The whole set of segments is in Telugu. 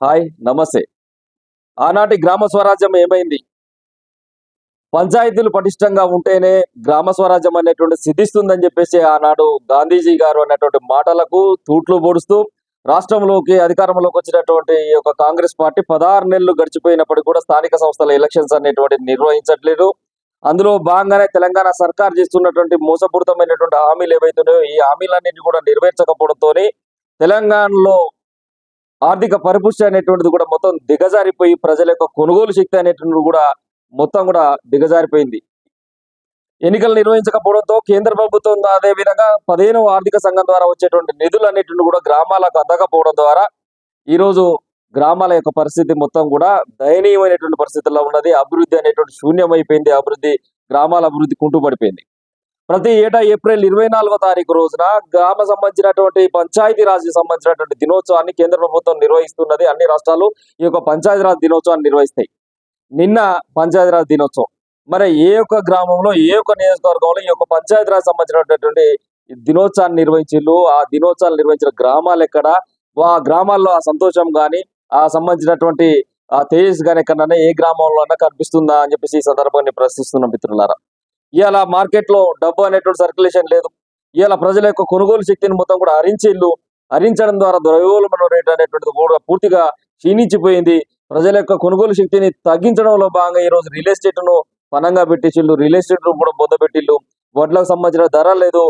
హాయ్ నమస్తే. ఆనాటి గ్రామ స్వరాజ్యం ఏమైంది? పంచాయతీలు పటిష్టంగా ఉంటేనే గ్రామ స్వరాజ్యం అనేటువంటి సిద్ధిస్తుందని చెప్పేసి ఆనాడు గాంధీజీ గారు అనేటువంటి మాటలకు తూట్లు పొడుస్తూ రాష్ట్రంలోకి అధికారంలోకి వచ్చినటువంటి ఈ యొక్క కాంగ్రెస్ పార్టీ పదహారు నెలలు గడిచిపోయినప్పటికీ కూడా స్థానిక సంస్థల ఎలక్షన్స్ అనేటువంటి నిర్వహించట్లేదు. అందులో భాగంగానే తెలంగాణ సర్కార్ చేస్తున్నటువంటి మోసపూరితమైనటువంటి హామీలు ఏవైతున్నాయో ఈ హామీలన్నింటినీ కూడా నెరవేర్చకపోవడంతో తెలంగాణలో ఆర్థిక పరిపుష్టి అనేటువంటిది కూడా మొత్తం దిగజారిపోయి ప్రజల యొక్క కొనుగోలు శక్తి అనేటువంటిది కూడా మొత్తం కూడా దిగజారిపోయింది. ఎన్నికలు నిర్వహించకపోవడంతో కేంద్ర ప్రభుత్వం అదే విధంగా పదిహేను ఆర్థిక సంఘం ద్వారా వచ్చేటువంటి నిధులు అనేటువంటి కూడా గ్రామాలకు అందకపోవడం ద్వారా ఈరోజు గ్రామాల యొక్క పరిస్థితి మొత్తం కూడా దయనీయమైనటువంటి పరిస్థితుల్లో ఉన్నది. అభివృద్ధి అనేటువంటి శూన్యమైపోయింది. అభివృద్ధి గ్రామాల అభివృద్ధి కుంటుపడిపోయింది. ప్రతి ఏటా ఏప్రిల్ ఇరవై నాలుగో తారీఖు రోజున గ్రామ సంబంధించినటువంటి పంచాయతీ రాజ్ సంబంధించినటువంటి దినోత్సవాన్ని కేంద్ర ప్రభుత్వం నిర్వహిస్తున్నది. అన్ని రాష్ట్రాలు ఈ యొక్క పంచాయతీరాజ్ దినోత్సవాన్ని నిర్వహిస్తాయి. నిన్న పంచాయతీరాజ్ దినోత్సవం. మరి ఏ ఒక్క గ్రామంలో ఏ ఒక్క నియోజకవర్గంలో ఈ యొక్క పంచాయతీరాజ్ సంబంధించినటువంటి దినోత్సవాన్ని నిర్వహించిళ్ళు ఆ దినోత్సవాలు నిర్వహించిన గ్రామాలు ఎక్కడ? ఆ గ్రామాల్లో ఆ సంతోషం కానీ ఆ సంబంధించినటువంటి ఆ తేజస్ కానీ ఎక్కడన్నా ఏ గ్రామంలో అన్నా కనిపిస్తుందా అని చెప్పేసి ఈ సందర్భాన్ని ప్రశ్నిస్తున్నాం మిత్రులారా. ఇవాళ మార్కెట్లో డబ్బు అనేటువంటి సర్క్యులేషన్ లేదు. ఇవాళ ప్రజల యొక్క కొనుగోలు శక్తిని మొత్తం కూడా హరించిల్లు హరించడం ద్వారా ద్రవ్యోల్బణ రేటు అనేటువంటిది కూడా పూర్తిగా క్షీణించిపోయింది. ప్రజల యొక్క కొనుగోలు శక్తిని తగ్గించడంలో భాగంగా ఈ రోజు రియల్ ఎస్టేట్ను పనంగా పెట్టించిల్లు రియల్ ఎస్టేట్ను కూడా బొద్ద పెట్టిళ్ళు. వడ్లకు సంబంధించిన ధర లేదు.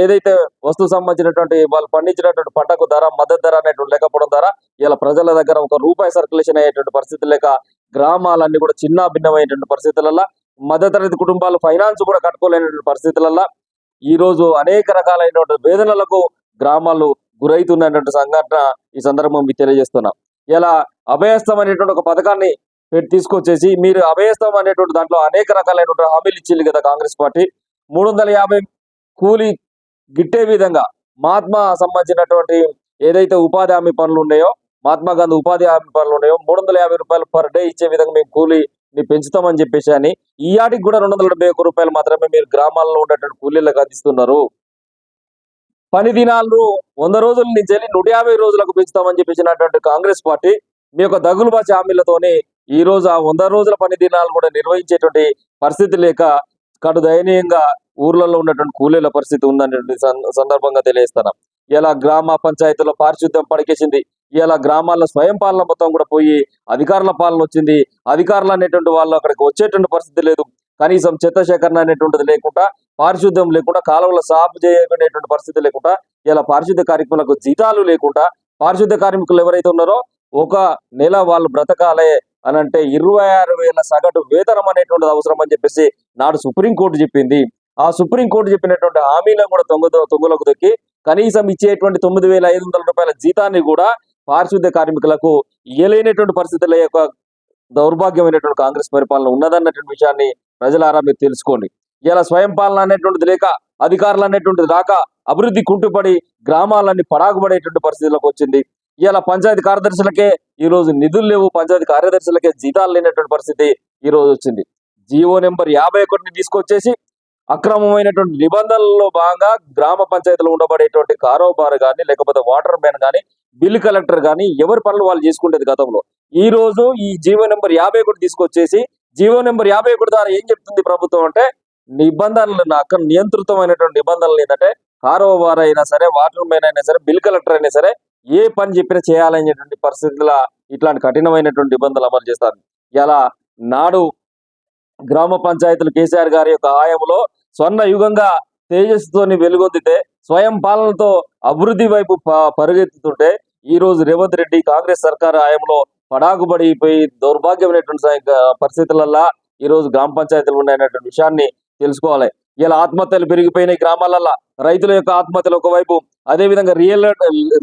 ఏదైతే వస్తువు సంబంధించినటువంటి వాళ్ళు పండించినటువంటి పంటకు ధర మద్దతు ధర అనేటువంటి లేకపోవడం ద్వారా ఇలా ప్రజల దగ్గర ఒక రూపాయి సర్క్యులేషన్ అయ్యేటువంటి పరిస్థితులు లేక గ్రామాలన్నీ కూడా చిన్న భిన్నమైనటువంటి పరిస్థితులలో మధ్యతరగతి కుటుంబాలు ఫైనాన్స్ కూడా కట్టుకోలేనటువంటి పరిస్థితులలో ఈ రోజు అనేక రకాలైనటువంటి వేదనలకు గ్రామాలు గురైతున్నటువంటి సంఘటన ఈ సందర్భం మీకు తెలియజేస్తున్నాం. ఇలా అభయస్థం అనేటువంటి ఒక పథకాన్ని తీసుకొచ్చేసి మీరు అభయస్థం అనేటువంటి దాంట్లో అనేక రకాలైనటువంటి హామీలు ఇచ్చింది కదా కాంగ్రెస్ పార్టీ. మూడు వందల యాభై కూలీ గిట్టే విధంగా మహాత్మా సంబంధించినటువంటి ఏదైతే ఉపాధి హామీ పనులు ఉన్నాయో మహాత్మా గాంధీ ఉపాధి హామీ పనులు ఉన్నాయో మూడు వందల యాభై రూపాయలు పర్ డే ఇచ్చే విధంగా మేము కూలీ పెంచుతామని చెప్పేసి అని ఈ ఆటికి కూడా రెండు వందల డెబ్బై ఒక్క రూపాయలు మాత్రమే మీరు గ్రామాల్లో ఉండేటువంటి కూలీలకు అందిస్తున్నారు. పని దినాలు వంద రోజుల నుంచి వెళ్ళి నూట యాభై రోజులకు పెంచుతామని చెప్పేసినటువంటి కాంగ్రెస్ పార్టీ మీ యొక్క దగ్గులుబాచి హామీలతోని ఈ రోజు ఆ వంద రోజుల పని దినాలు కూడా నిర్వహించేటువంటి పరిస్థితి లేక కడు దయనీయంగా ఊర్లలో ఉన్నటువంటి కూలీల పరిస్థితి ఉందనేటువంటి సందర్భంగా తెలియజేస్తున్నాం ఇలా గ్రామ పంచాయతీలో పారిశుద్ధ్యం పడికేసింది. ఇలా గ్రామాల్లో స్వయం పాలన మొత్తం కూడా పోయి అధికారుల పాలన వచ్చింది. అధికారులు అనేటువంటి వాళ్ళు అక్కడికి వచ్చేటువంటి పరిస్థితి లేదు. కనీసం చెత్త సేకరణ అనేటువంటిది లేకుండా పారిశుద్ధ్యం లేకుండా కాలువల సాపు చేయకునేటువంటి పరిస్థితి లేకుండా ఇలా పారిశుద్ధ్య కార్మికులకు జీతాలు లేకుండా పారిశుద్ధ్య కార్మికులు ఎవరైతే ఉన్నారో ఒక నెల వాళ్ళు బ్రతకాలే అని అంటే ఇరవై ఆరు వేల సగటు వేతనం అనేటువంటిది అవసరం అని చెప్పేసి నాడు సుప్రీంకోర్టు చెప్పింది. ఆ సుప్రీంకోర్టు చెప్పినటువంటి హామీలను కూడా తొంగ తొంగలకు దొక్కి కనీసం ఇచ్చేటువంటి తొమ్మిది వేల ఐదు వందల రూపాయల జీతాన్ని కూడా పారిశుద్ధ్య కార్మికులకు ఇయ్యలేనటువంటి పరిస్థితుల యొక్క దౌర్భాగ్యమైనటువంటి కాంగ్రెస్ పరిపాలన ఉన్నదన్నటువంటి విషయాన్ని ప్రజలారా మీరు తెలుసుకోండి. ఇలా స్వయం పాలన అనేటువంటిది లేక అధికారులు అనేటువంటిది రాక అభివృద్ధి కుంటుపడి గ్రామాలన్నీ పడాగుపడేటువంటి పరిస్థితులకు వచ్చింది. ఇలా పంచాయతీ కార్యదర్శులకే ఈరోజు నిధులు లేవు పంచాయతీ కార్యదర్శులకే జీతాలు లేనటువంటి పరిస్థితి ఈ రోజు వచ్చింది. జీవో నెంబర్ యాభై ఒకటిని తీసుకొచ్చేసి అక్రమమైనటువంటి నిబంధనల్లో భాగంగా గ్రామ పంచాయతీలో ఉండబడేటువంటి కారోబార్ కానీ లేకపోతే వాటర్ మ్యాన్ కానీ బిల్ కలెక్టర్ కానీ ఎవరి పనులు వాళ్ళు చేసుకుంటేది గతంలో? ఈ రోజు ఈ జీవో నెంబర్ యాభై ఒకటి తీసుకొచ్చేసి జీవో నెంబర్ యాభై ఒకటి ద్వారా ఏం చెప్తుంది ప్రభుత్వం అంటే నిబంధనలు అక్కడ నియంత్రితమైనటువంటి నిబంధనలు ఏంటంటే కారోబార్ అయినా సరే వాటర్ మ్యాన్ అయినా సరే బిల్ కలెక్టర్ అయినా సరే ఏ పని చెప్పినా చేయాలనేటువంటి పరిస్థితుల ఇట్లాంటి కఠినమైనటువంటి నిబంధనలు అమలు చేస్తారు. ఇలా నాడు గ్రామ పంచాయతీలు కేసీఆర్ గారి యొక్క హయాంలో స్వర్ణ యుగంగా తేజస్సుతోని వెలుగొందితే స్వయం పాలనతో అభివృద్ధి వైపు పరిగెత్తుతుంటే పరుగెత్తుతుంటే ఈ రోజు రేవంత్ రెడ్డి కాంగ్రెస్ సర్కార్ హయాంలో పడాకుబడిపోయి దౌర్భాగ్యమైనటువంటి పరిస్థితులల్లా ఈ రోజు గ్రామ పంచాయతీలు ఉన్నాయనేటువంటి విషయాన్ని తెలుసుకోవాలి. ఇలా ఆత్మహత్యలు పెరిగిపోయినాయి గ్రామాలల్లా. రైతుల యొక్క ఆత్మహత్యలు ఒకవైపు అదే విధంగా రియల్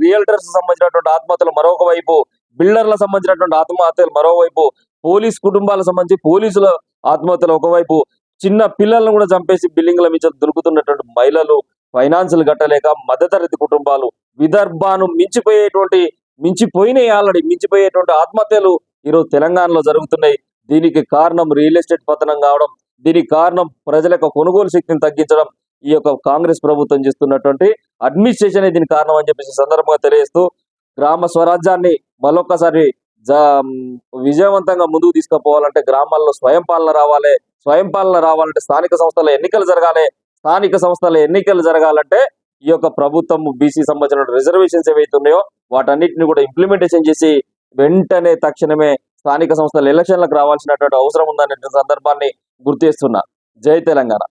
రియల్టర్స్ సంబంధించినటువంటి ఆత్మహత్యలు మరొక వైపు బిల్డర్ల సంబంధించినటువంటి ఆత్మహత్యలు మరోవైపు పోలీస్ కుటుంబాలకు సంబంధించి పోలీసుల ఆత్మహత్యలు ఒకవైపు చిన్న పిల్లలను కూడా చంపేసి బిల్డింగ్ల మీద దొరుకుతున్నటువంటి మహిళలు ఫైనాన్సులు కట్టలేక మధ్యతరగతి కుటుంబాలు విదర్భాను మించిపోయేటువంటి మించిపోయినాయి ఆల్రెడీ మించిపోయేటువంటి ఆత్మహత్యలు ఈరోజు తెలంగాణలో జరుగుతున్నాయి. దీనికి కారణం రియల్ ఎస్టేట్ పతనం కావడం దీనికి కారణం ప్రజల యొక్క కొనుగోలు శక్తిని తగ్గించడం ఈ యొక్క కాంగ్రెస్ ప్రభుత్వం చేస్తున్నటువంటి అడ్మినిస్ట్రేషన్ దీనికి కారణం అని చెప్పేసి సందర్భంగా తెలియజేస్తూ గ్రామ స్వరాజ్యాన్ని మరొకసారి విజయవంతంగా ముందుకు తీసుకుపోవాలంటే గ్రామాల్లో స్వయం పాలన రావాలి. స్వయం పాలన రావాలంటే స్థానిక సంస్థల ఎన్నికలు జరగాలి. స్థానిక సంస్థల ఎన్నికలు జరగాలంటే ఈ యొక్క ప్రభుత్వం బీసీ సంబంధించిన రిజర్వేషన్స్ ఏవైతే ఉన్నాయో వాటన్నిటిని కూడా ఇంప్లిమెంటేషన్ చేసి వెంటనే తక్షణమే స్థానిక సంస్థల ఎలక్షన్లకు రావాల్సినటువంటి అవసరం ఉందనే సందర్భాన్ని గుర్తిస్తున్నా జై తెలంగాణ.